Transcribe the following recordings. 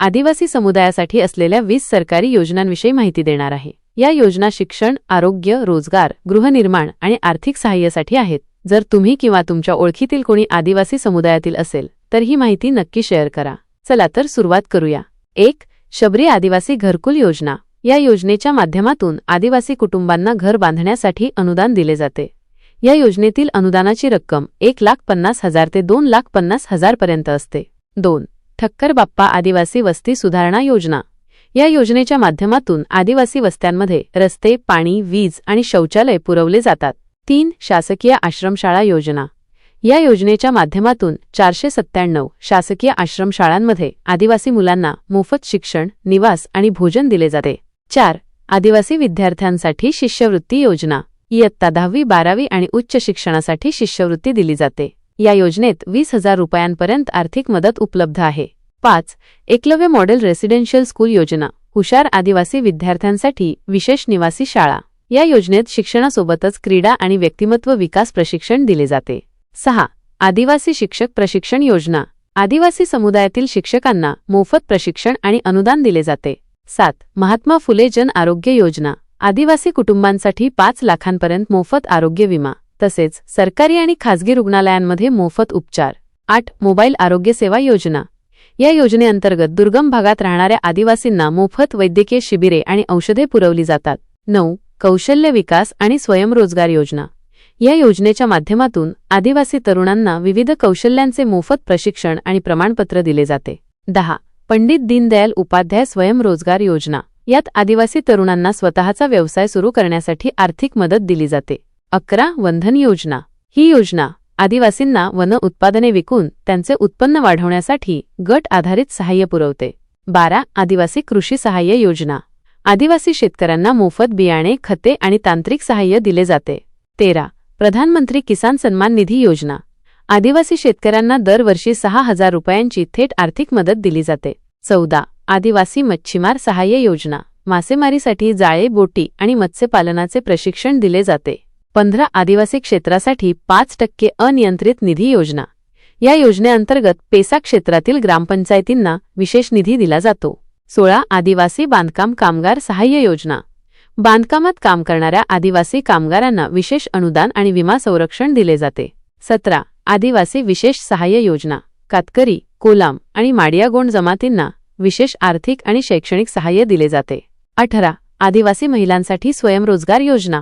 आदिवासी समुदायासाठी असलेल्या वीस सरकारी योजनांविषयी माहिती देणार आहे. या योजना शिक्षण आरोग्य रोजगार गृहनिर्माण आणि आर्थिक सहाय्यासाठी आहेत. जर तुम्ही किंवा तुमच्या ओळखीतील कोणी आदिवासी समुदायातील असेल तर ही माहिती नक्की शेअर करा. चला तर सुरुवात करूया. एक शबरी आदिवासी घरकुल योजना. या योजनेच्या माध्यमातून आदिवासी कुटुंबांना घर बांधण्यासाठी अनुदान दिले जाते. या योजनेतील अनुदानाची रक्कम एक लाख पन्नास हजार ते दोन लाख पन्नास हजारपर्यंत असते. दोन ठक्कर बाप्पा आदिवासी वस्ती सुधारणा योजना. या योजनेच्या माध्यमातून आदिवासी वस्त्यांमध्ये रस्ते पाणी वीज आणि शौचालय पुरवले जातात. तीन शासकीय आश्रमशाळा योजना. या योजनेच्या माध्यमातून चारशे सत्त्याण्णव शासकीय आश्रमशाळांमध्ये आदिवासी मुलांना मोफत शिक्षण निवास आणि भोजन दिले जाते. चार आदिवासी विद्यार्थ्यांसाठी शिष्यवृत्ती योजना. इयत्ता दहावी बारावी आणि उच्च शिक्षणासाठी शिष्यवृत्ती दिली जाते. या योजनेत वीस हजार रुपयांपर्यंत आर्थिक मदत उपलब्ध आहे. पाच एकलव्य मॉडेल रेसिडेन्शियल स्कूल योजना हुशार आदिवासी विद्यार्थ्यांसाठी विशेष निवासी शाळा. या योजनेत शिक्षणासोबतच क्रीडा आणि व्यक्तिमत्व विकास प्रशिक्षण दिले जाते. सहा आदिवासी शिक्षक प्रशिक्षण योजना आदिवासी समुदायातील शिक्षकांना मोफत प्रशिक्षण आणि अनुदान दिले जाते. सात महात्मा फुले जन आरोग्य योजना आदिवासी कुटुंबांसाठी पाच लाखांपर्यंत मोफत आरोग्य विमा. तसेच सरकारी आणि खासगी रुग्णालयांमध्ये मोफत उपचार. आठ मोबाईल आरोग्य सेवा योजना. या योजनेअंतर्गत दुर्गम भागात राहणाऱ्या आदिवासींना मोफत वैद्यकीय शिबिरे आणि औषधे पुरवली जातात. नऊ कौशल्य विकास आणि स्वयंरोजगार योजना. या योजनेच्या माध्यमातून आदिवासी तरुणांना विविध कौशल्यांचे मोफत प्रशिक्षण आणि प्रमाणपत्र दिले जाते. दहा पंडित दीनदयाल उपाध्याय स्वयंरोजगार योजना. यात आदिवासी तरुणांना स्वतःचा व्यवसाय सुरू करण्यासाठी आर्थिक मदत दिली जाते. अकरा वंधन योजना. ही योजना आदिवासींना वन उत्पादने विकून त्यांचे उत्पन्न वाढवण्यासाठी गट आधारित सहाय्य पुरवते. बारा आदिवासी कृषी सहाय्य योजना. आदिवासी शेतकऱ्यांना मोफत बियाणे खते आणि तांत्रिक सहाय्य दिले जाते. तेरा प्रधानमंत्री किसान सन्मान निधी योजना. आदिवासी शेतकऱ्यांना दरवर्षी सहा हजार रुपयांची थेट आर्थिक मदत दिली जाते. चौदा आदिवासी मच्छीमार सहाय्य योजना. मासेमारीसाठी जाळे बोटी आणि मत्स्यपालनाचे प्रशिक्षण दिले जाते. पंधरा आदिवासी क्षेत्रासाठी पाच टक्के अनियंत्रित निधी योजना. या योजनेअंतर्गत पेसा क्षेत्रातील ग्रामपंचायतींना विशेष निधी दिला जातो. सोळा आदिवासी बांधकाम कामगार सहाय्य योजना. बांधकामात काम करणाऱ्या आदिवासी कामगारांना विशेष अनुदान आणि विमा संरक्षण दिले जाते. सतरा आदिवासी विशेष सहाय्य योजना. कातकरी कोलाम आणि माडियागोंड जमातींना विशेष आर्थिक आणि शैक्षणिक सहाय्य दिले जाते. अठरा आदिवासी महिलांसाठी स्वयंरोजगार योजना.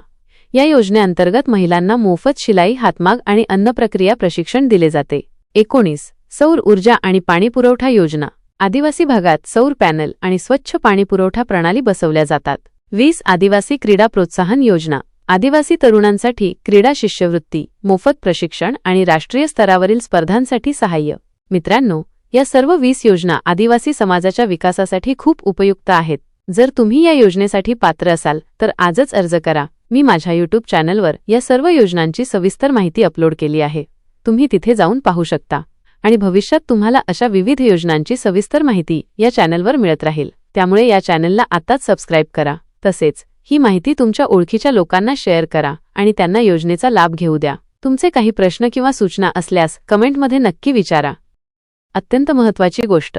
या योजनेअंतर्गत महिलांना मोफत शिलाई हातमाग आणि अन्नप्रक्रिया प्रशिक्षण दिले जाते. एकोणीस. सौर ऊर्जा आणि पाणीपुरवठा योजना. आदिवासी भागात सौर पॅनल आणि स्वच्छ पाणीपुरवठा प्रणाली बसवल्या जातात. वीस. आदिवासी क्रीडा प्रोत्साहन योजना. आदिवासी तरुणांसाठी क्रीडा शिष्यवृत्ती मोफत प्रशिक्षण आणि राष्ट्रीय स्तरावरील स्पर्धांसाठी सहाय्य. मित्रांनो या सर्व वीस योजना आदिवासी समाजाच्या विकासासाठी खूप उपयुक्त आहेत. जर तुम्ही या योजनेसाठी पात्र असाल तर आजच अर्ज करा. मी माझ्या यूट्यूब चॅनलवर या सर्व योजनांची सविस्तर माहिती अपलोड केली आहे. तुम्ही तिथे जाऊन पाहू शकता. आणि भविष्यात तुम्हाला अशा विविध योजनांची सविस्तर माहिती या चॅनलवर मिळत राहील. त्यामुळे या चॅनलला आताच सबस्क्राईब करा. तसेच ही माहिती तुमच्या ओळखीच्या लोकांना शेअर करा आणि त्यांना योजनेचा लाभ घेऊ द्या. तुमचे काही प्रश्न किंवा सूचना असल्यास कमेंटमध्ये नक्की विचारा. अत्यंत महत्त्वाची गोष्ट.